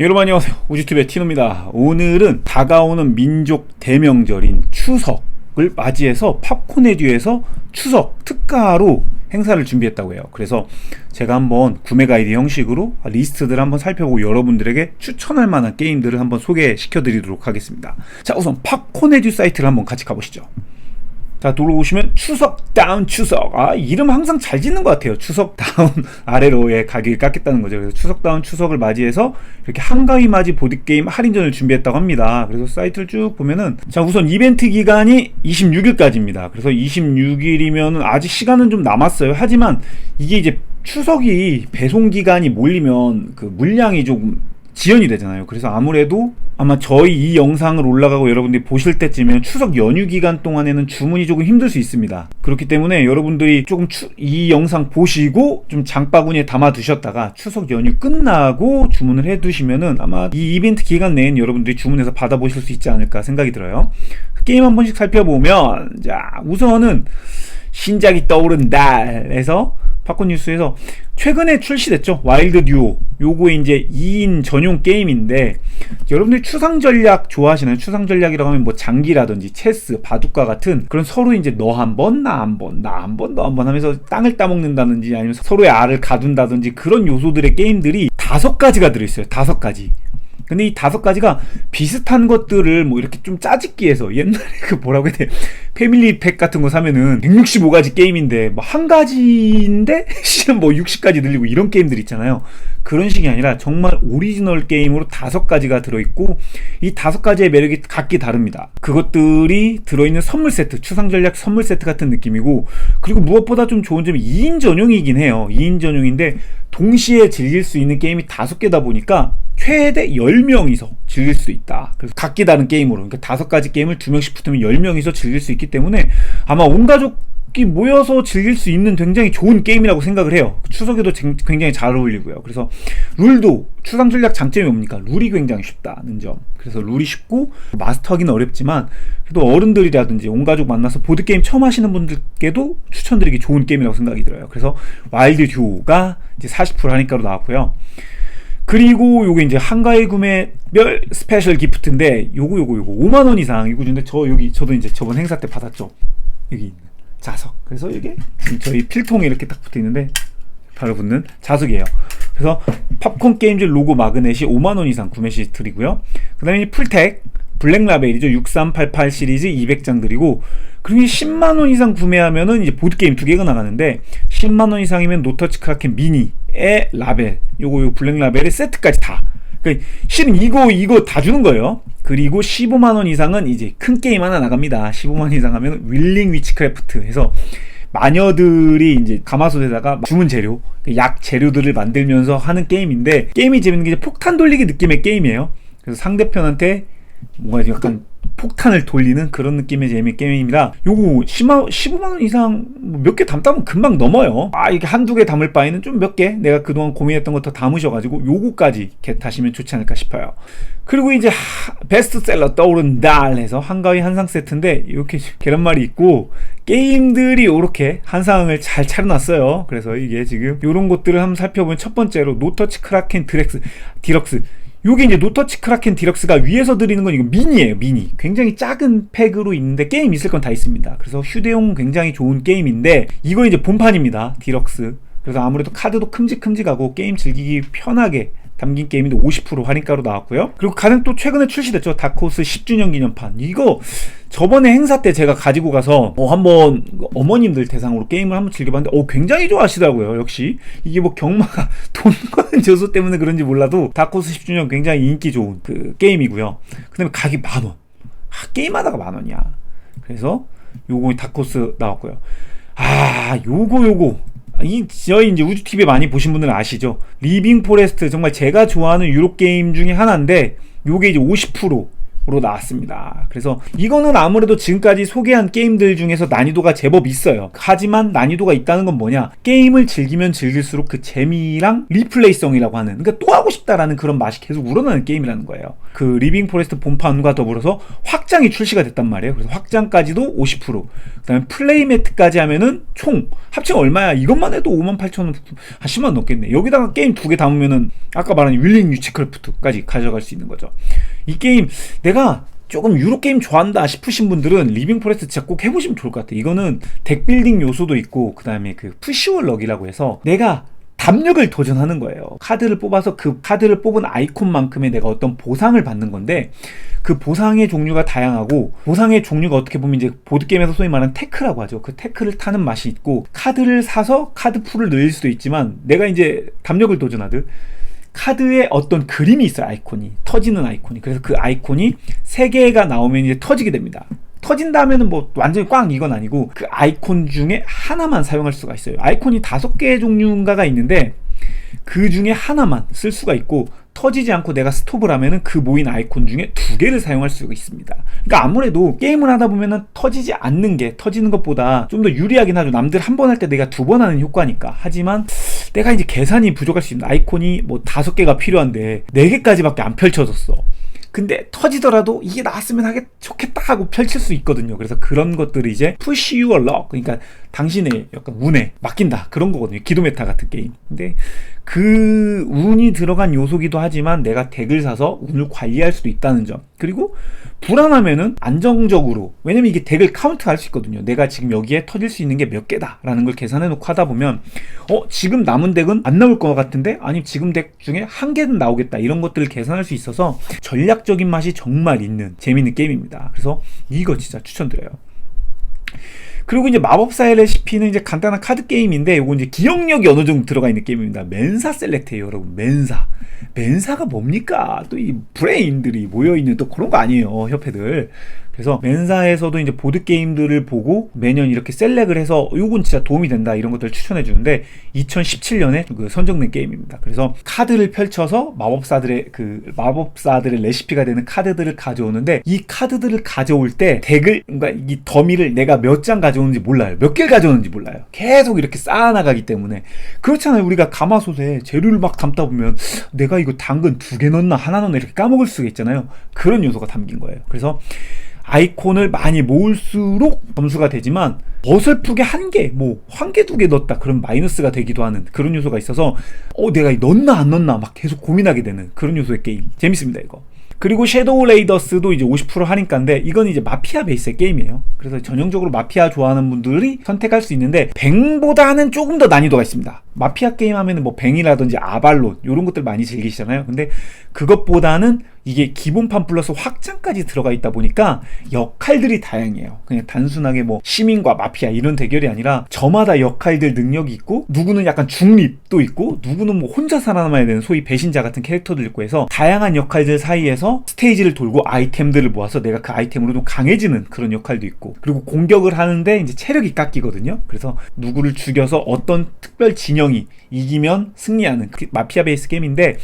여러분 안녕하세요. 우주TV의 티노입니다. 오늘은 다가오는 민족 대명절인 추석을 맞이해서 팝콘에듀에서 추석 특가로 행사를 준비했다고 해요. 그래서 제가 한번 구매 가이드 형식으로 리스트들을 한번 살펴보고 여러분들에게 추천할 만한 게임들을 한번 소개시켜 드리도록 하겠습니다. 자 우선 팝콘에듀 사이트를 한번 같이 가보시죠 자 들어오시면 추석 다운 추석. 아 이름 항상 잘 짓는 것 같아요. 추석 다운 아래로 의 가격이 깎였다는 거죠. 그래서 추석 다운 추석을 맞이해서 이렇게 한가위 맞이 보드게임 할인전을 준비했다고 합니다. 그래서 사이트를 쭉 보면은 자 우선 이벤트 기간이 26일까지입니다. 그래서 26일이면 아직 시간은 좀 남았어요. 하지만 이게 이제 추석이 배송 기간이 몰리면 그 물량이 조금 지연이 되잖아요. 그래서 아무래도 아마 저희 이 영상을 올라가고 여러분들이 보실 때쯤이면 추석 연휴 기간 동안에는 주문이 조금 힘들 수 있습니다. 그렇기 때문에 여러분들이 조금 추, 이 영상 보시고 좀 장바구니에 담아 두셨다가 추석 연휴 끝나고 주문을 해 두시면은 아마 이 이벤트 기간 내엔 여러분들이 주문해서 받아보실 수 있지 않을까 생각이 들어요. 게임 한 번씩 살펴보면 자 우선은 신작이 떠오른 달에서 팝콘 뉴스에서 최근에 출시됐죠. 와일드 듀오. 요거 이제 2인 전용 게임인데 여러분들 추상 전략 좋아하시나요? 추상 전략이라고 하면 뭐 장기라든지 체스, 바둑과 같은 그런 서로 이제 너 한 번, 나 한 번, 나 한 번, 너 한 번 하면서 땅을 따먹는다든지 아니면 서로의 알을 가둔다든지 그런 요소들의 게임들이 다섯 가지가 들어있어요. 다섯 가지. 근데 이 다섯 가지가 비슷한 것들을 뭐 이렇게 좀 짜집기 해서 옛날에 그 뭐라고 해야 돼? 패밀리 팩 같은 거 사면은 165가지 게임인데 뭐 한 가지인데 실은 뭐 60가지 늘리고 이런 게임들 있잖아요. 그런 식이 아니라 정말 오리지널 게임으로 다섯 가지가 들어있고 이 다섯 가지의 매력이 각기 다릅니다. 그것들이 들어있는 선물 세트 추상 전략 선물 세트 같은 느낌이고 그리고 무엇보다 좀 좋은 점이 2인 전용이긴 해요. 2인 전용인데 동시에 즐길 수 있는 게임이 다섯 개다 보니까 최대 10명이서 즐길 수 있다. 그래서 각기 다른 게임으로, 그러니까 다섯 가지 게임을 두 명씩 붙으면 10명이서 즐길 수 있기 때문에 아마 온 가족 이 모여서 즐길 수 있는 굉장히 좋은 게임이라고 생각을 해요. 추석에도 굉장히 잘 어울리고요. 그래서 룰도 추상 전략 장점이 뭡니까? 룰이 굉장히 쉽다는 점. 그래서 룰이 쉽고 마스터하기는 어렵지만 그래도 어른들이라든지 온 가족 만나서 보드 게임 처음 하시는 분들께도 추천드리기 좋은 게임이라고 생각이 들어요. 그래서 와일드 듀오가 이제 40% 할인가로 나왔고요. 그리고 요게 이제 한가위 구매 별 스페셜 기프트인데 요거 요거 요거 5만 원 이상 이거 준데 저 여기 저도 이제 저번 행사 때 받았죠. 여기 있는 자석. 그래서 이게 저희 필통에 이렇게 딱 붙어 있는데 바로 붙는 자석이에요. 그래서 팝콘 게임즈 로고 마그넷이 5만 원 이상 구매 시 드리고요. 그다음에 풀텍 블랙 라벨이죠. 6388 시리즈 200장 드리고 그리고 10만 원 이상 구매하면은 이제 보드 게임 두 개가 나가는데 10만 원 이상이면 노터치 크라켄 미니의 라벨 요거 요 블랙 라벨의 세트까지 다. 그러니까 실은 이거 이거 다 주는 거예요. 그리고 15만 원 이상은 이제 큰 게임 하나 나갑니다. 15만 원 이상 하면 윌링 위치크래프트 해서 마녀들이 이제 가마솥에다가 주문 재료, 약 재료들을 만들면서 하는 게임인데 게임이 재밌는 게 이제 폭탄 돌리기 느낌의 게임이에요. 그래서 상대편한테 뭔가 약간 폭탄을 돌리는 그런 느낌의 재미 게임입니다. 요거 10만, 15만원 이상 뭐 몇개 담다면 금방 넘어요. 아, 이게 한두 개 담을 바에는 좀 몇 개 내가 그동안 고민했던 것 더 담으셔가지고 요거까지 겟하시면 좋지 않을까 싶어요. 그리고 이제 하, 베스트셀러 떠오른 달 해서 한가위 한상 세트인데 이렇게 계란말이 있고 게임들이 이렇게 한상을 잘 차려놨어요. 그래서 이게 지금 이런 것들을 한번 살펴보면 첫 번째로 노터치 크라켄 드렉스 디럭스 요게 이제 노터치 크라켄 디럭스가 위에서 드리는 건 이거 미니예요 미니. 굉장히 작은 팩으로 있는데 게임 있을 건 다 있습니다. 그래서 휴대용 굉장히 좋은 게임인데 이거 이제 본판입니다 디럭스. 그래서 아무래도 카드도 큼직큼직하고 게임 즐기기 편하게 담긴 게임인데 50% 할인가로 나왔고요. 그리고 가장 또 최근에 출시됐죠. 다크호스 10주년 기념판. 이거 저번에 행사 때 제가 가지고 가서 어, 한번 어머님들 대상으로 게임을 한번 즐겨봤는데 어, 굉장히 좋아하시더라고요. 역시 이게 뭐 경마가 돈 거는 저수 때문에 그런지 몰라도 다크호스 10주년 굉장히 인기 좋은 그 게임이고요. 그 다음에 가격 만 원. 아, 게임하다가 만 원이야. 그래서 요거 다크호스 나왔고요. 아, 요거 요거 이 저희 이제 우주 TV 많이 보신 분들은 아시죠? 리빙 포레스트 정말 제가 좋아하는 유로 게임 중에 하나인데 요게 이제 50%로 나왔습니다. 그래서 이거는 아무래도 지금까지 소개한 게임들 중에서 난이도가 제법 있어요. 하지만 난이도가 있다는 건 뭐냐? 게임을 즐기면 즐길수록 그 재미랑 리플레이성이라고 하는 그러니까 또 하고 싶다라는 그런 맛이 계속 우러나는 게임이라는 거예요. 그 리빙 포레스트 본판과 더불어서 확장이 출시가 됐단 말이에요. 그래서 확장까지도 50%, 그다음에 플레이매트까지 하면은 총 합치면 얼마야? 이것만 해도 5만 8천 원, 한 10만 원 넘겠네. 여기다가 게임 두 개 담으면은 아까 말한 윌링 유치크래프트까지 가져갈 수 있는 거죠. 이 게임 내가 조금 유로 게임 좋아한다 싶으신 분들은 리빙 포레스트 진짜 꼭 해보시면 좋을 것 같아요. 이거는 덱 빌딩 요소도 있고 그 다음에 그 푸시월 럭이라고 해서 내가 담력을 도전하는 거예요. 카드를 뽑아서 그 카드를 뽑은 아이콘만큼의 내가 어떤 보상을 받는 건데 그 보상의 종류가 다양하고 보상의 종류가 어떻게 보면 이제 보드게임에서 소위 말하는 테크라고 하죠. 그 테크를 타는 맛이 있고 카드를 사서 카드 풀을 늘릴 수도 있지만 내가 이제 담력을 도전하듯 카드에 어떤 그림이 있어요 아이콘이 터지는 아이콘이 그래서 그 아이콘이 세 개가 나오면 이제 터지게 됩니다 터진다면은 뭐 완전히 꽝 이건 아니고 그 아이콘 중에 하나만 사용할 수가 있어요 아이콘이 다섯 개의 종류인가가 있는데 그 중에 하나만 쓸 수가 있고 터지지 않고 내가 스톱을 하면은 그 모인 아이콘 중에 두 개를 사용할 수가 있습니다. 그러니까 아무래도 게임을 하다 보면은 터지지 않는 게 터지는 것보다 좀 더 유리하긴 하죠. 남들 한 번 할 때 내가 두 번 하는 효과니까. 하지만 내가 이제 계산이 부족할 수 있는 아이콘이 뭐 다섯 개가 필요한데 네 개까지밖에 안 펼쳐졌어. 근데 터지더라도 이게 나왔으면 하겠 좋겠다 하고 펼칠 수 있거든요. 그래서 그런 것들이 이제 push your luck 그러니까 당신의 약간 운에 맡긴다 그런 거거든요. 기도 메타 같은 게임. 근데 그 운이 들어간 요소기도 하지만 내가 덱을 사서 운을 관리할 수도 있다는 점. 그리고 불안하면은 안정적으로 왜냐면 이게 덱을 카운트할 수 있거든요. 내가 지금 여기에 터질 수 있는 게 몇 개다라는 걸 계산해 놓고 하다 보면 어 지금 남은 덱은 안 나올 것 같은데 아니 지금 덱 중에 한 개는 나오겠다 이런 것들을 계산할 수 있어서 전략적인 맛이 정말 있는 재밌는 게임입니다. 그래서 이거 진짜 추천드려요. 그리고 이제 마법사의 레시피는 이제 간단한 카드 게임인데 이거 이제 기억력이 어느 정도 들어가 있는 게임입니다. 멘사 셀렉트예요, 여러분. 멘사. 멘사가 뭡니까? 또 이 브레인들이 모여 있는 또 그런 거 아니에요, 협회들. 그래서 멘사에서도 이제 보드 게임들을 보고 매년 이렇게 셀렉을 해서 요건 진짜 도움이 된다 이런 것들을 추천해 주는데 2017년에 그 선정된 게임입니다. 그래서 카드를 펼쳐서 마법사들의 그 마법사들의 레시피가 되는 카드들을 가져오는데 이 카드들을 가져올 때 덱을 그러니까 이 더미를 내가 몇 장 가져오는지 몰라요. 몇 개를 가져오는지 몰라요. 계속 이렇게 쌓아 나가기 때문에 그렇잖아요. 우리가 가마솥에 재료를 막 담다 보면 내가 이거 당근 두 개 넣나 하나 넣나 이렇게 까먹을 수가 있잖아요. 그런 요소가 담긴 거예요. 그래서 아이콘을 많이 모을수록 점수가 되지만 어설프게 한 개, 뭐, 한 개, 두 개 넣었다. 그런 마이너스가 되기도 하는 그런 요소가 있어서, 어, 내가 넣나 안 넣나 막 계속 고민하게 되는 그런 요소의 게임. 재밌습니다, 이거. 그리고 섀도우 레이더스도 이제 50% 할인가인데 이건 이제 마피아 베이스의 게임이에요. 그래서 전형적으로 마피아 좋아하는 분들이 선택할 수 있는데 뱅보다는 조금 더 난이도가 있습니다. 마피아 게임 하면은 뭐 뱅이라든지 아발론 이런 것들 많이 즐기시잖아요. 근데 그것보다는 이게 기본판 플러스 확장까지 들어가 있다 보니까 역할들이 다양해요. 그냥 단순하게 뭐 시민과 마피아 이런 대결이 아니라 저마다 역할들 능력이 있고 누구는 약간 중립도 있고 누구는 뭐 혼자 살아남아야 되는 소위 배신자 같은 캐릭터도 있고 해서 다양한 역할들 사이에서 스테이지를 돌고 아이템들을 모아서 내가 그 아이템으로 좀 강해지는 그런 역할도 있고 그리고 공격을 하는데 이제 체력이 깎이거든요. 그래서 누구를 죽여서 어떤 특별 진영이 이기면 승리하는 그 마피아 베이스 게임인데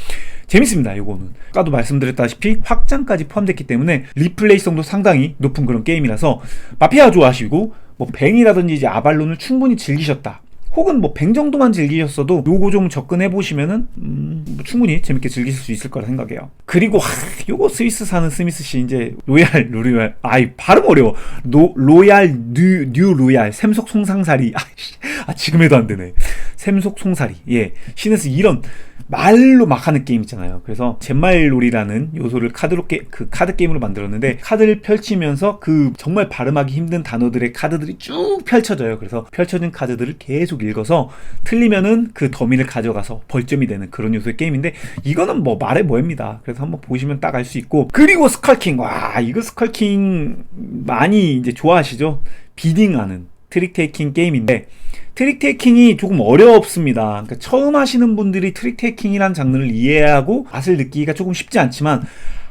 재밌습니다. 이거는 아까도 말씀드렸다시피 확장까지 포함됐기 때문에 리플레이성도 상당히 높은 그런 게임이라서 마피아 좋아하시고 뭐 뱅이라든지 이제 아발론을 충분히 즐기셨다. 혹은 뭐뱅 정도만 즐기셨어도 요거 좀 접근해 보시면은 음, 뭐 충분히 재밌게 즐기실 수 있을 거라 생각해요. 그리고 하, 요거 스위스 사는 스미스 씨 이제 로얄 루리알 아이 발음 어려워. 노, 로얄 뉴, 뉴 로얄 샘속 송상사리 아, 아 지금 해도 안 되네. 샘속 송사리 예 신에서 이런 말로 막 하는 게임 있잖아요. 그래서 잿말놀이라는 요소를 카드로 게, 그 카드 게임으로 만들었는데 카드를 펼치면서 그 정말 발음하기 힘든 단어들의 카드들이 쭉 펼쳐져요. 그래서 펼쳐진 카드들을 계속 읽어서 틀리면은 그 더미를 가져가서 벌점이 되는 그런 요소의 게임인데 이거는 뭐 말해 뭐입니다. 그래서 한번 보시면 딱 알 수 있고 그리고 스컬킹 와 이거 스컬킹 많이 이제 좋아하시죠? 비딩하는 트릭 테이킹 게임인데 트릭 테이킹이 조금 어렵습니다. 그러니까 처음 하시는 분들이 트릭 테이킹이란 장르를 이해하고 맛을 느끼기가 조금 쉽지 않지만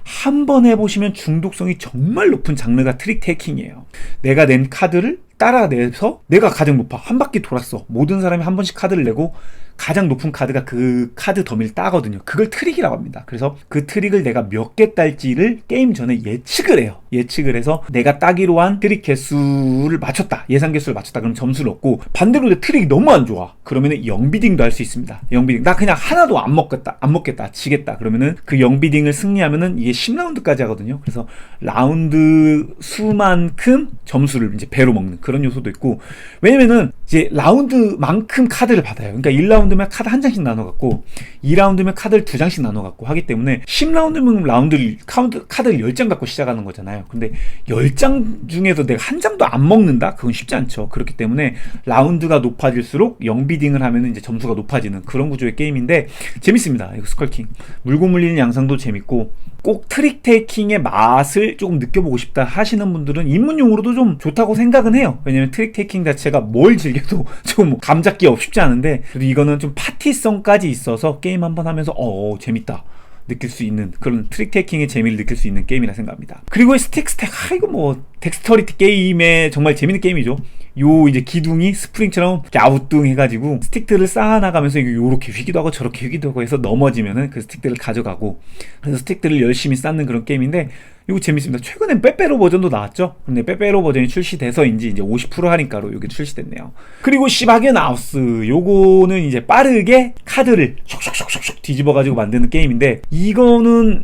한 번 해보시면 중독성이 정말 높은 장르가 트릭 테이킹이에요. 내가 낸 카드를 따라내서 내가 가장 높아 한 바퀴 돌았어. 모든 사람이 한 번씩 카드를 내고 가장 높은 카드가 그 카드 더미를 따거든요. 그걸 트릭이라고 합니다. 그래서 그 트릭을 내가 몇 개 딸지를 게임 전에 예측을 해요. 예측을 해서 내가 따기로 한 트릭 개수를 맞췄다. 예상 개수를 맞췄다. 그럼 점수를 얻고 반대로 내 트릭이 너무 안 좋아. 그러면은 영비딩도 할 수 있습니다. 영비딩. 나 그냥 하나도 안 먹겠다. 안 먹겠다. 지겠다. 그러면은 그 영비딩을 승리하면은 이게 10라운드까지 하거든요. 그래서 라운드 수만큼 점수를 이제 배로 먹는 그런 요소도 있고 왜냐면은 이제 라운드만큼 카드를 받아요. 그러니까 1라운드 면 카드 한 장씩 나눠 갖고 2라운드면 카드를 두 장씩 나눠 갖고 하기 때문에 10라운드면 라운드를 카운트 카드를 10장 갖고 시작하는 거잖아요. 근데 10장 중에서 내가 한 장도 안 먹는다? 그건 쉽지 않죠. 그렇기 때문에 라운드가 높아질수록 영비딩을 하면 이제 점수가 높아지는 그런 구조의 게임인데 재밌습니다. 이거 스컬킹. 물고 물리는 양상도 재밌고 꼭 트릭 테이킹의 맛을 조금 느껴보고 싶다 하시는 분들은 입문용으로도 좀 좋다고 생각은 해요. 왜냐면 트릭 테이킹 자체가 뭘 즐겨도 좀 감잡기 없 쉽지 않은데 그래도 이거는 좀 파티성까지 있어서 게임 한번 하면서 어 재밌다. 느낄 수 있는 그런 트릭 테이킹의 재미를 느낄 수 있는 게임이라 생각합니다. 그리고 스택 스택 아 이거 뭐 덱스터리티 게임의 정말 재밌는 게임이죠. 요 이제 기둥이 스프링처럼 갸우뚱 해가지고 스틱들을 쌓아나가면서 이게 요렇게 휘기도 하고 저렇게 휘기도 하고 해서 넘어지면은 그 스틱들을 가져가고 그래서 스틱들을 열심히 쌓는 그런 게임인데 이거 재밌습니다. 최근엔 빼빼로 버전도 나왔죠. 근데 빼빼로 버전이 출시돼서인지 이제 50% 할인가로 이게 출시됐네요. 그리고 시바겐 하우스 요거는 이제 빠르게 카드를 슉슉슉슉 뒤집어가지고 만드는 게임인데 이거는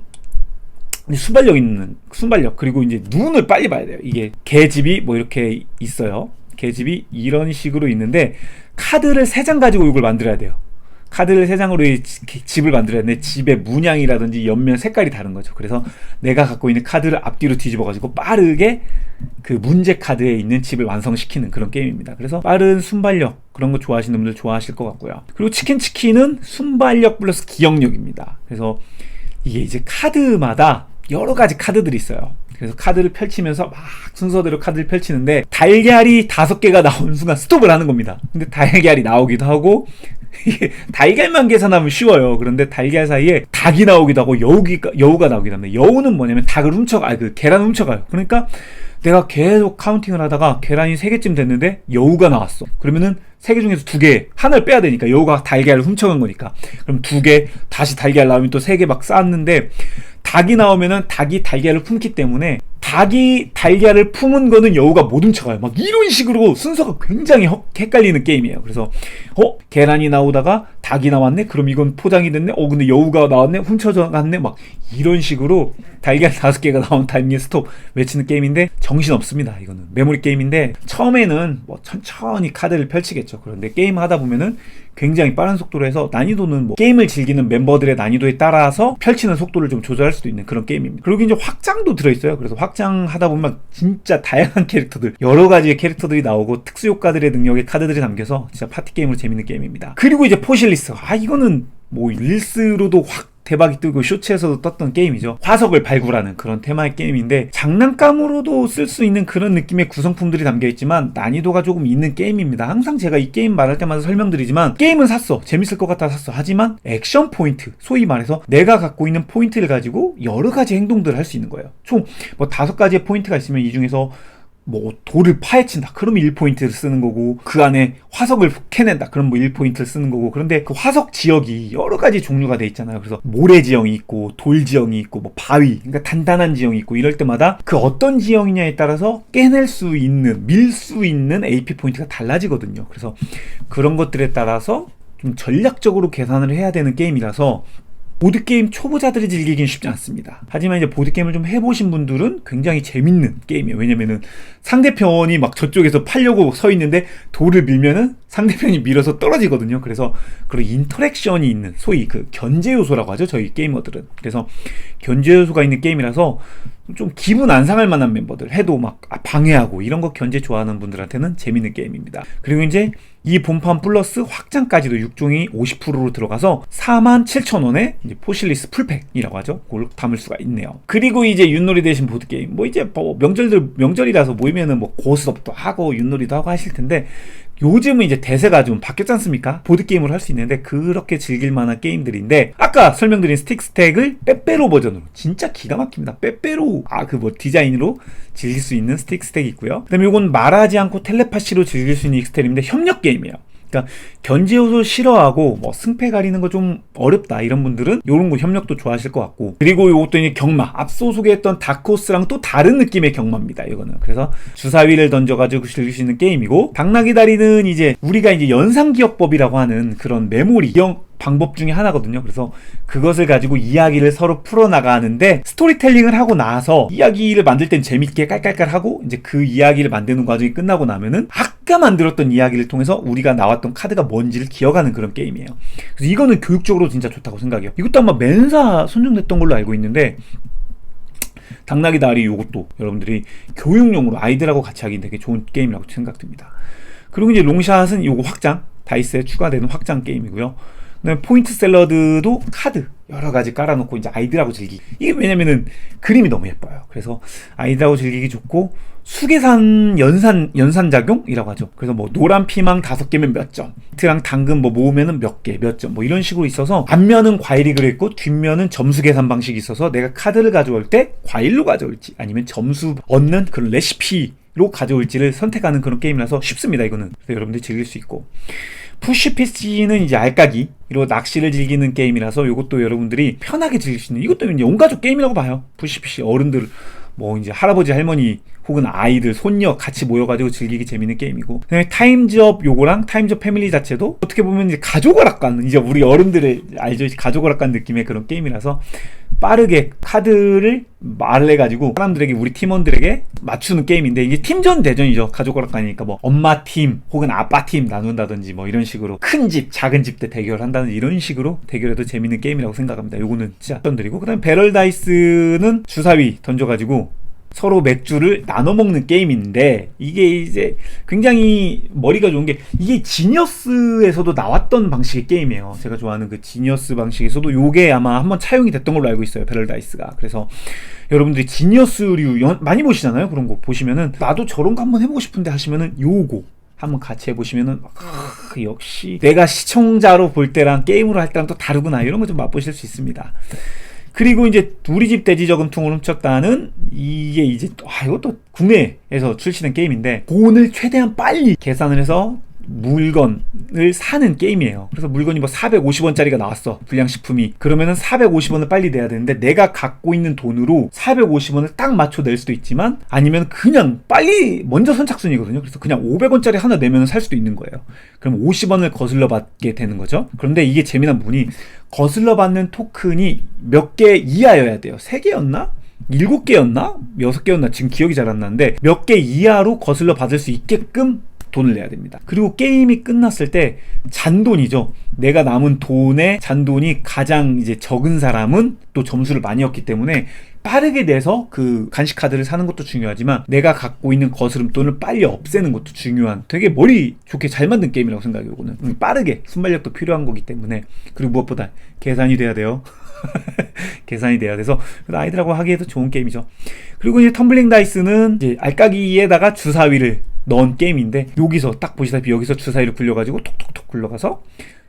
순발력 있는 순발력 그리고 이제 눈을 빨리 봐야 돼요. 이게 개집이 뭐 이렇게 있어요. 개집이 이런 식으로 있는데 카드를 세장 가지고 이걸 만들어야 돼요. 카드를 세 장으로 이 지- 집을 만들어야 되는데 집의 문양이라든지 옆면 색깔이 다른 거죠. 그래서 내가 갖고 있는 카드를 앞뒤로 뒤집어 가지고 빠르게 그 문제 카드에 있는 집을 완성시키는 그런 게임입니다. 그래서 빠른 순발력 그런 거 좋아하시는 분들 좋아하실 것 같고요. 그리고 치킨 치킨은 순발력 플러스 기억력입니다. 그래서 이게 이제 카드마다 여러 가지 카드들이 있어요. 그래서 카드를 펼치면서 막 순서대로 카드를 펼치는데 달걀이 다섯 개가 나오는 순간 스톱을 하는 겁니다. 근데 달걀이 나오기도 하고 달걀만 계산하면 쉬워요. 그런데 달걀 사이에 닭이 나오기도 하고 여우기가 여우가 나오기도 합니다. 여우는 뭐냐면 닭을 훔쳐가, 아 그 계란 훔쳐가요. 그러니까 내가 계속 카운팅을 하다가 계란이 세 개쯤 됐는데 여우가 나왔어. 그러면은 세개 중에서 두 개, 하나를 빼야 되니까 여우가 달걀을 훔쳐간 거니까. 그럼 두 개, 다시 달걀 나오면 또세개막 쌓았는데 닭이 나오면은 닭이 달걀을 품기 때문에 닭이 달걀을 품은 거는 여우가 못 훔쳐가요. 막 이런 식으로 순서가 굉장히 헛- 헷갈리는 게임이에요. 그래서 어 계란이 나오다가 닭이 나왔네. 그럼 이건 포장이 됐네. 어 근데 여우가 나왔네. 훔쳐져 갔네. 막 이런 식으로 달걀 다섯 개가 나온 타이밍에 스톱 외치는 게임인데 정신 없습니다. 이거는 메모리 게임인데 처음에는 뭐 천천히 카드를 펼치겠죠. 그런데 게임 하다 보면은 굉장히 빠른 속도로 해서 난이도는 뭐 게임을 즐기는 멤버들의 난이도에 따라서 펼치는 속도를 좀 조절할 수도 있는 그런 게임입니다. 그리고 이제 확장도 들어있어요. 그래서 확장 하다 보면 진짜 다양한 캐릭터들, 여러 가지의 캐릭터들이 나오고 특수 효과들의 능력의 카드들이 담겨서 진짜 파티 게임으로 재밌는 게임입니다. 그리고 이제 포실리스. 아 이거는 뭐 릴스로도 확 대박이 뜨고 쇼츠에서도 떴던 게임이죠. 화석을 발굴하는 그런 테마의 게임인데 장난감으로도 쓸 수 있는 그런 느낌의 구성품들이 담겨 있지만 난이도가 조금 있는 게임입니다. 항상 제가 이 게임 말할 때마다 설명드리지만 게임은 샀어. 재밌을 것 같아 샀어. 하지만 액션 포인트, 소위 말해서 내가 갖고 있는 포인트를 가지고 여러 가지 행동들을 할 수 있는 거예요. 총 뭐 다섯 가지의 포인트가 있으면 이 중에서 뭐 돌을 파헤친다. 그러면 1포인트를 쓰는 거고 그 안에 화석을 캐낸다. 그럼 뭐 1포인트를 쓰는 거고 그런데 그 화석 지역이 여러 가지 종류가 돼 있잖아요. 그래서 모래 지형이 있고 돌 지형이 있고 뭐 바위 그러니까 단단한 지형이 있고 이럴 때마다 그 어떤 지형이냐에 따라서 깨낼 수 있는 밀 수 있는 AP 포인트가 달라지거든요. 그래서 그런 것들에 따라서 좀 전략적으로 계산을 해야 되는 게임이라서 보드게임 초보자들이 즐기긴 쉽지 않습니다. 하지만 이제 보드게임을 좀 해보신 분들은 굉장히 재밌는 게임이에요. 왜냐면은 상대편이 막 저쪽에서 팔려고 서 있는데 돌을 밀면은 상대편이 밀어서 떨어지거든요. 그래서 그런 인터랙션이 있는 소위 그 견제 요소라고 하죠. 저희 게이머들은. 그래서 견제 요소가 있는 게임이라서 좀 기분 안 상할 만한 멤버들 해도 막 방해하고 이런 거 견제 좋아하는 분들한테는 재밌는 게임입니다. 그리고 이제 이 본판 플러스 확장까지도 6종이 50%로 들어가서 47,000원에 이제 포실리스 풀팩이라고 하죠. 그걸 담을 수가 있네요. 그리고 이제 윷놀이 대신 보드게임. 뭐 이제 뭐 명절들, 명절이라서 모이면은 뭐 고스톱도 하고 윷놀이도 하고 하실 텐데 요즘은 이제 대세가 좀 바뀌었지 않습니까? 보드게임으로 할 수 있는데 그렇게 즐길 만한 게임들인데 아까 설명드린 스틱 스택을 빼빼로 버전으로 진짜 기가 막힙니다. 빼빼로 아 그 뭐 디자인으로 즐길 수 있는 스틱 스택이 있고요. 그다음에 요건 말하지 않고 텔레파시로 즐길 수 있는 익스텔인데 협력 게임이에요. 그러니까 견제 요소 싫어하고 뭐 승패 가리는 거 좀 어렵다 이런 분들은 요런 거 협력도 좋아하실 것 같고. 그리고 요것도 이제 경마. 앞서 소개했던 다크호스랑 또 다른 느낌의 경마입니다 이거는. 그래서 주사위를 던져가지고 즐길 수 있는 게임이고 당나귀 다리는 이제 우리가 이제 연상기억법이라고 하는 그런 메모리 기억 방법 중에 하나거든요. 그래서 그것을 가지고 이야기를 서로 풀어나가는데 스토리텔링을 하고 나서 이야기를 만들 땐 재밌게 깔깔깔 하고 이제 그 이야기를 만드는 과정이 끝나고 나면은 아까 만들었던 이야기를 통해서 우리가 나왔던 카드가 뭔지를 기억하는 그런 게임이에요. 그래서 이거는 교육적으로 진짜 좋다고 생각해요. 이것도 아마 맨사 선정됐던 걸로 알고 있는데 당나귀 다리 이것도 여러분들이 교육용으로 아이들하고 같이 하기 되게 좋은 게임이라고 생각됩니다. 그리고 이제 롱샷은 요거 확장 다이스에 추가되는 확장 게임이고요. 포인트 샐러드도 카드 여러 가지 깔아놓고 이제 아이들하고 즐기기 이게 왜냐면은 그림이 너무 예뻐요. 그래서 아이들하고 즐기기 좋고 수계산 연산 연산 작용이라고 하죠. 그래서 뭐 노란 피망 다섯 개면 몇 점, 트랑 당근 뭐 모으면은 몇 개, 몇 점, 뭐 이런 식으로 있어서 앞면은 과일이 그려 있고 뒷면은 점수 계산 방식이 있어서 내가 카드를 가져올 때 과일로 가져올지 아니면 점수 얻는 그런 레시피 로 가져올지를 선택하는 그런 게임이라서 쉽습니다 이거는 그래서 여러분들이 즐길 수 있고 푸시 PC는 이제 알까기로 낚시를 즐기는 게임이라서 이것도 여러분들이 편하게 즐길 수 있는 이것도 이제 온 가족 게임이라고 봐요. 푸시 PC 어른들 뭐 이제 할아버지 할머니 혹은 아이들 손녀 같이 모여가지고 즐기기 재밌는 게임이고. 타임즈업 요거랑 타임즈업 패밀리 자체도 어떻게 보면 이제 아까는 이제 우리 어른들의 알죠? 아까는 느낌의 그런 게임이라서 빠르게 카드를 말을 해가지고 사람들에게 우리 팀원들에게 맞추는 게임인데 이게 팀전 대전이죠. 가족을 아까니까 뭐 엄마 팀 혹은 아빠 팀 나눈다든지 뭐 이런 식으로 큰 집 작은 집때 대결한다는 이런 식으로 대결해도 재밌는 게임이라고 생각합니다. 요거는 진짜 던드리고. 그 다음 배럴 다이스는 주사위 던져가지고 서로 맥주를 나눠 먹는 게임인데 이게 이제 굉장히 머리가 좋은 게 이게 지니어스에서도 나왔던 방식의 게임이에요. 제가 좋아하는 그 지니어스 방식에서도 요게 아마 한번 차용이 됐던 걸로 알고 있어요. 패럴다이스가. 그래서 여러분들이 지니어스류 연, 많이 보시잖아요. 그런 거 보시면은 나도 저런 거 한번 해보고 싶은데 하시면은 요거 한번 같이 해보시면은 아, 역시 내가 시청자로 볼 때랑 게임으로 할 때랑 또 다르구나 이런 거 좀 맛보실 수 있습니다. 그리고 이제 우리 집 돼지 저금통을 훔쳤다는 이게 이제 아 이것도 국내에서 출시된 게임인데 돈을 최대한 빨리 계산을 해서 물건을 사는 게임이에요. 그래서 물건이 뭐 450원짜리가 나왔어. 불량식품이. 그러면은 450원을 빨리 내야 되는데 내가 갖고 있는 돈으로 450원을 딱 맞춰 낼 수도 있지만 아니면 그냥 빨리 먼저 선착순이거든요. 그래서 그냥 500원짜리 하나 내면 살 수도 있는 거예요. 그럼 50원을 거슬러 받게 되는 거죠. 그런데 이게 재미난 부분이 거슬러 받는 토큰이 몇 개 이하여야 돼요. 3개였나? 일곱 개였나? 여섯 개였나? 지금 기억이 잘 안 나는데 몇 개 이하로 거슬러 받을 수 있게끔 돈을 내야 됩니다. 그리고 게임이 끝났을 때 잔돈이죠. 내가 남은 돈의 잔돈이 가장 이제 적은 사람은 또 점수를 많이 얻기 때문에 빠르게 내서 그 간식 카드를 사는 것도 중요하지만 내가 갖고 있는 거스름 돈을 빨리 없애는 것도 중요한 되게 머리 좋게 잘 만든 게임이라고 생각해요. 이거는 음, 빠르게 순발력도 필요한 거기 때문에 그리고 무엇보다 계산이 돼야 돼요. 계산이 돼야 돼서 아이들하고 하기에도 좋은 게임이죠. 그리고 이제 텀블링 다이스는 이제 알까기에다가 주사위를 넣은 게임인데 여기서 딱 보시다시피 여기서 주사위를 굴려가지고 톡톡톡 굴러가서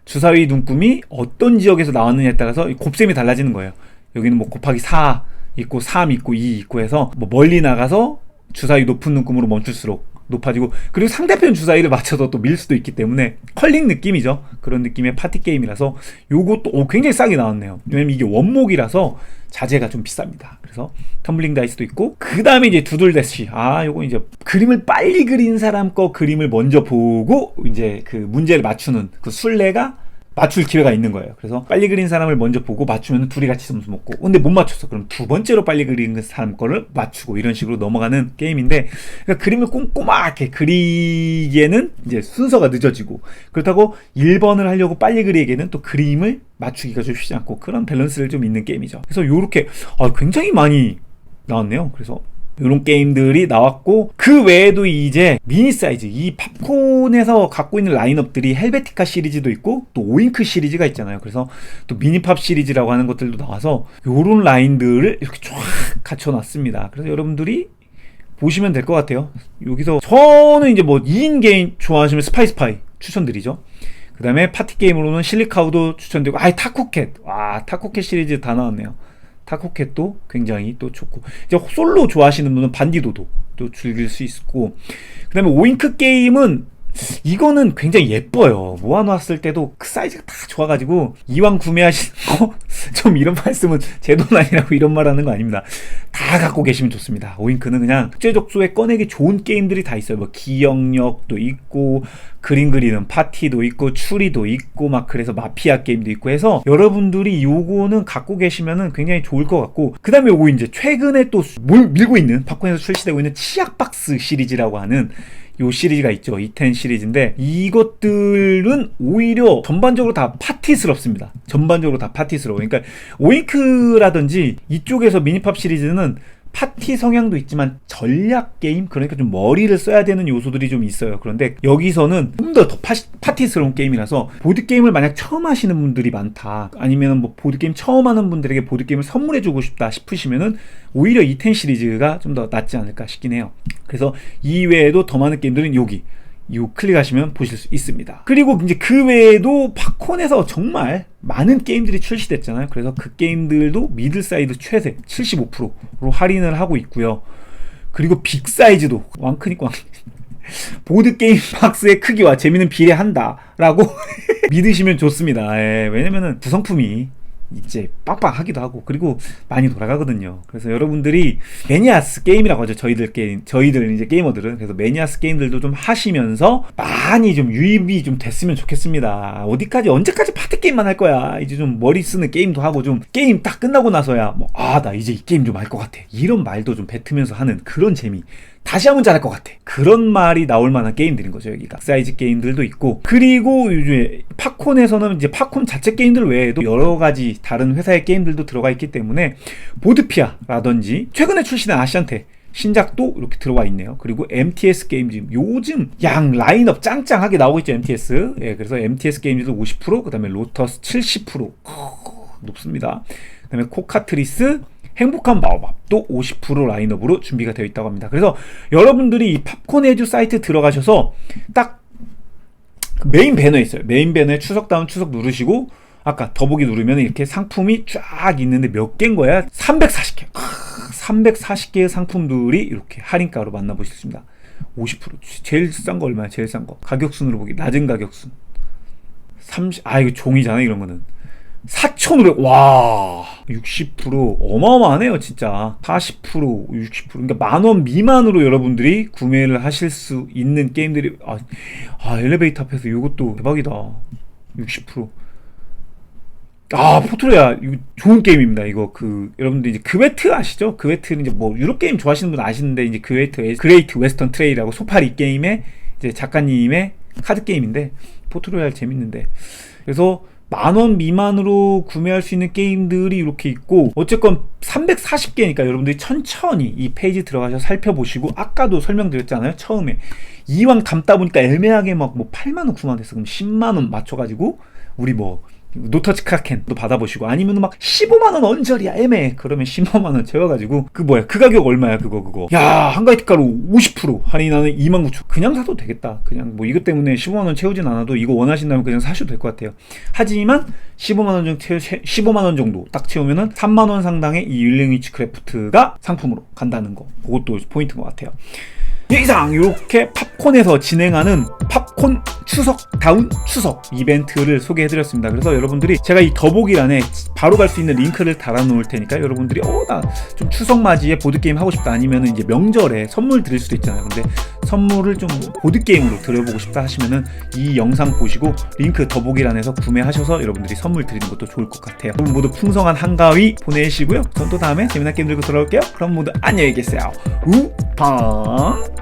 주사위 눈금이 어떤 지역에서 나왔느냐에 따라서 곱셈이 달라지는 거예요. 여기는 뭐 곱하기 4 있고 3 있고 2 있고 해서 뭐 멀리 나가서 주사위 높은 눈금으로 멈출수록 높아지고 그리고 상대편 주사위를 맞춰서 또 밀 수도 있기 때문에 컬링 느낌이죠 그런 느낌의 파티 게임이라서 요것도 오, 굉장히 싸게 나왔네요 왜냐면 이게 원목이라서 자재가 좀 비쌉니다. 그래서 텀블링 다이스도 있고 그 다음에 이제 두들 대시. 아 요거 이제 그림을 빨리 그린 사람 거 그림을 먼저 보고 이제 그 문제를 맞추는 그 술래가 맞출 기회가 있는 거예요. 그래서 빨리 그린 사람을 먼저 보고 맞추면 둘이 같이 점수 먹고 근데 못 맞췄어. 그럼 두 번째로 빨리 그린 그 사람 거를 맞추고 이런 식으로 넘어가는 게임인데 그러니까 그림을 꼼꼼하게 그리기에는 이제 순서가 늦어지고 그렇다고 1번을 하려고 빨리 그리기에는 또 그림을 맞추기가 좀 쉽지 않고 그런 밸런스를 좀 있는 게임이죠. 그래서 이렇게 아, 굉장히 많이 나왔네요. 그래서 이런 게임들이 나왔고 그 외에도 이제 미니 사이즈 이 팝콘에서 갖고 있는 라인업들이 헬베티카 시리즈도 있고 또 오잉크 시리즈가 있잖아요. 그래서 또 미니팝 시리즈라고 하는 것들도 나와서 이런 라인들을 이렇게 쫙 갖춰놨습니다. 그래서 여러분들이 보시면 될 것 같아요. 여기서 저는 이제 뭐 2인 게임 좋아하시면 스파이스파이 추천드리죠. 그 다음에 파티 게임으로는 실리카우도 추천드리고 아이 타코켓 와 타코켓 시리즈 다 나왔네요. 타코켓도 굉장히 또 좋고. 이제 솔로 좋아하시는 분은 반디도도 또 즐길 수 있고. 그 다음에 오잉크 게임은 이거는 굉장히 예뻐요. 모아놨을 때도 그 사이즈가 다 좋아가지고 이왕 구매하시는 거 좀 이런 말씀은 제 돈 아니라고 이런 말하는 거 아닙니다. 다 갖고 계시면 좋습니다. 오잉크는 그냥 국제적 소에 꺼내기 좋은 게임들이 다 있어요. 뭐 기억력도 있고 그림 그리는 파티도 있고 추리도 있고 막 그래서 마피아 게임도 있고 해서 여러분들이 요거는 갖고 계시면은 굉장히 좋을 것 같고 그 다음에 요거 이제 최근에 또 물, 밀고 있는 팝콘에서 출시되고 있는 치약 박스 시리즈라고 하는 요 시리즈가 있죠. E10 시리즈인데 이것들은 오히려 전반적으로 다 파티스럽습니다. 전반적으로 다 파티스러워. 그러니까 오잉크라든지 이쪽에서 미니팝 시리즈는 파티 성향도 있지만 전략 게임 그러니까 좀 머리를 써야 되는 요소들이 좀 있어요. 그런데 여기서는 좀 더 더 파티스러운 게임이라서 보드 게임을 만약 처음 하시는 분들이 많다. 아니면 뭐 보드 게임 처음 하는 분들에게 보드 게임을 선물해 주고 싶다 싶으시면은 오히려 E10 시리즈가 좀 더 낫지 않을까 싶긴 해요. 그래서 이 외에도 더 많은 게임들은 여기 요 클릭하시면 보실 수 있습니다. 그리고 이제 그 외에도 팝콘에서 정말 많은 게임들이 출시됐잖아요. 그래서 그 게임들도 미들 사이드 최대 75%로 할인을 하고 있고요. 그리고 빅 사이즈도 왕 보드 게임 박스의 크기와 재미는 비례한다라고 믿으시면 좋습니다. 예, 왜냐면은 구성품이 이제 빵빵하기도 하고 그리고 많이 돌아가거든요. 그래서 여러분들이 매니아스 게임이라고 하죠. 저희들 게임 저희들 이제 게이머들은 그래서 매니아스 게임들도 좀 하시면서 많이 좀 유입이 좀 됐으면 좋겠습니다. 어디까지 언제까지 파티 게임만 할 거야. 이제 좀 머리 쓰는 게임도 하고 좀 게임 딱 끝나고 나서야 뭐 아 나 이제 이 게임 좀알것 같아. 이런 말도 좀 뱉으면서 하는 그런 재미. 다시 하면 잘할 것 같아. 그런 말이 나올 만한 게임들인 거죠, 여기가. 사이즈 게임들도 있고. 그리고 요즘에 팝콘에서는 이제 팝콘 자체 게임들 외에도 여러 가지 다른 회사의 게임들도 들어가 있기 때문에 보드피아라든지 최근에 출시된 아시안테 신작도 이렇게 들어와 있네요. 그리고 MTS 게임즈 요즘 양 라인업 짱짱하게 나오고 있죠, MTS. 예, 그래서 MTS 게임즈도 50%, 그다음에 로터스 70% 높습니다. 그다음에 코카트리스 행복한 마법도 50% 라인업으로 준비가 되어 있다고 합니다. 그래서 여러분들이 이 팝콘 에듀 사이트 들어가셔서 딱그 메인 배너에 있어요. 메인 배너에 추석 다운 추석 누르시고 아까 더보기 누르면 이렇게 상품이 쫙 있는데 몇 개인 거야? 340개. 340개의 상품들이 이렇게 할인가로 만나보실 수 있습니다. 50% 제일 싼 거 얼마야? 제일 싼 거. 가격 순으로 보기 낮은 가격 순. 30, 아 이거 종이잖아 이런 거는. 4,500, 와, 60% 어마어마하네요, 진짜. 40%, 60%. 그러니까 만원 미만으로 여러분들이 구매를 하실 수 있는 게임들이, 아, 아 엘리베이터 앞에서 이것도 대박이다. 60%. 아, 포트로야, 좋은 게임입니다. 이거 그, 여러분들 이제 그웨트 아시죠? 그웨트는 이제 뭐, 유럽 게임 좋아하시는 분 아시는데, 이제 그웨트, 그레이트 웨스턴 트레이라고 소파리 게임의 이제 작가님의 카드 게임인데, 포트로얄 재밌는데. 그래서, 만 원 미만으로 구매할 수 있는 게임들이 이렇게 있고 어쨌건 340개니까 여러분들이 천천히 이 페이지 들어가서 살펴보시고 아까도 설명드렸잖아요 처음에. 이왕 담다 보니까 애매하게 막 뭐 8만원 9만원 됐어. 그럼 10만원 맞춰가지고 우리 뭐 노터치 크라켄도 받아보시고 아니면 막 15만원 언저리야 애매해. 그러면 15만원 채워가지고 그 뭐야 그 가격 얼마야 그거 그거. 야 한가위 특가로 50% 할인하는 2만 9천. 그냥 사도 되겠다. 그냥 뭐 이것 때문에 15만원 채우진 않아도 이거 원하신다면 그냥 사셔도 될 것 같아요. 하지만 15만원 정도 채우, 15만원 정도 딱 채우면은 3만원 상당의 이 윌링위치 크래프트가 상품으로 간다는 거. 그것도 포인트인 것 같아요 이상 이렇게 팝콘에서 진행하는 팝콘 추석 다운 추석 이벤트를 소개해드렸습니다. 그래서 여러분들이 제가 이 더보기란에 바로 갈 수 있는 링크를 달아놓을 테니까 여러분들이 어나 좀 추석 맞이에 보드 게임 하고 싶다 아니면은 이제 명절에 선물 드릴 수도 있잖아요. 근데 선물을 좀 보드 게임으로 드려보고 싶다 하시면은 이 영상 보시고 링크 더보기란에서 구매하셔서 여러분들이 선물 드리는 것도 좋을 것 같아요. 여러분 모두 풍성한 한가위 보내시고요. 전 또 다음에 재미난 게임 들고 돌아올게요. 그럼 모두 안녕히 계세요. 우팡